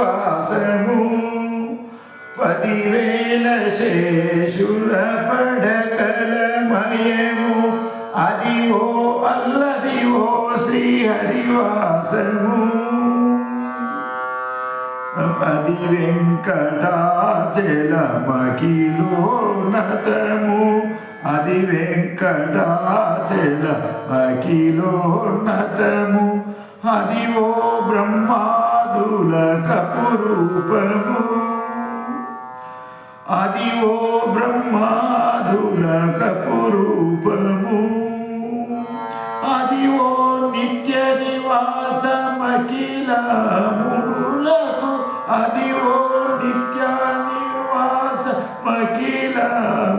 శ్రీహరివాసము పదివేల శేషుల పడకలమయము అది ఓ అల్లది ఓ శ్రీహరివాసము. పది వెంకటాచలమకిలోన్నతము అది వెంకటాచలమకిలోన్నతము అది ఓ బ్రహ్మా కపురూపము అది ఓ బ్రహ్మాదుల కపురూపము అది ఓ నిత్య నివాసమఖిలములకు అది ఓ నిత్య నివాస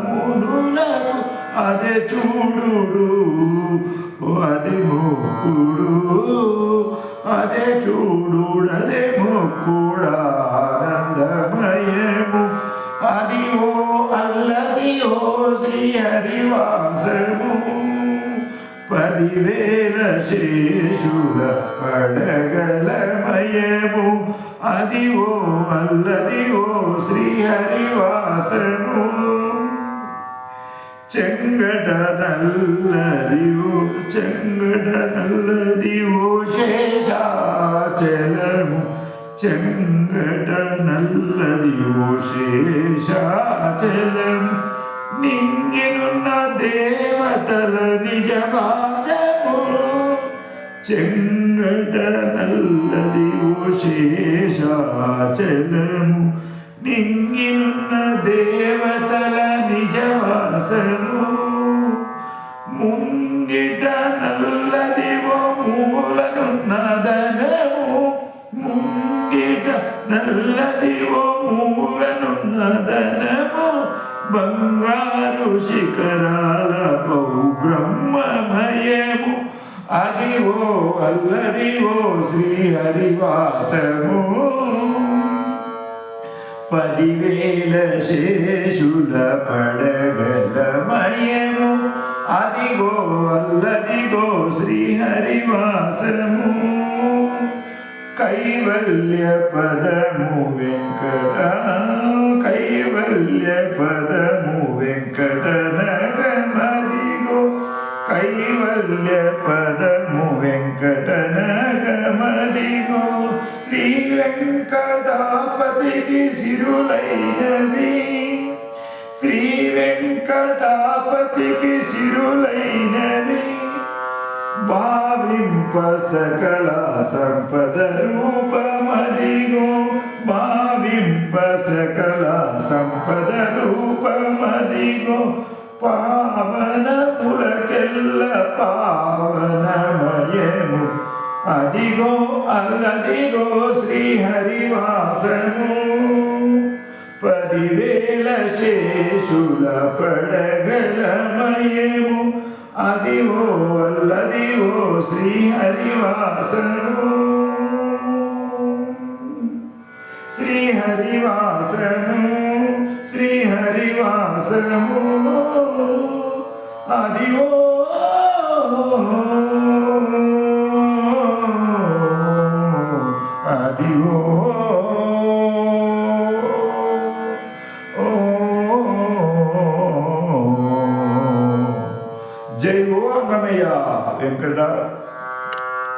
నివాసమఖిలమునులకు అదే చూడు అదే మోకుడు అదే చూడు అదే ജ്യോതിയറിവാസവും പതിവേല ശേഷുല പടകലമയവും അതിവോ അല്ലതിവോ ശ്രീഹരിവാസവും ചെങ്കട നല്ലതിവോ ചെങ്കട നല്ലതിവോ ശേഷാചലമു ചെങ്കട നല്ലതിവോ ശേഷാചലം నింగినున్న దేవతల నిజవాసము. చెంగట నల్లది ఓ శేషాచలము నింగినున్న దేవతల నిజవాసము. ముంగిట నల్లది ఓ మూలనున్న మూలనున్నదనము. ముంగిట నల్లది ఓ మూలనున్న మూలనున్నదనము. బంగారు శిఖరాల బహు బ్రహ్మమయము అది ఓ అల్లది ఓ శ్రీ హరివాసము పదివేల శేషుల పడగలమయము കൈവല്യ പദമു വെങ്കട കൈവല്യ പദമു വെങ്കട നഗമരികോ കൈവല്യ പദമു വെങ്കട നഗമരികോ ശ്രീ വെങ്കടാപതിക്ക് സിരുലൈനവി. ശ്രീ വെങ്കടാപതിക്ക് സിരുലൈനവി. భావింప సకల సంపద రూపమదిగో. భావింప సకల సంపద రూపమదిగో. పావన పులకెల్ల పావనమయము. అదిగో అల్లదిగో శ్రీహరివాసము. పదివేల శేషుల పడగలమయము. అదిగో वल्लदिवो श्रीहरिवासनो श्रीहरिवासनो श्रीहरिवासनो आदिवो जय हो। பண்ணமையா என்கிற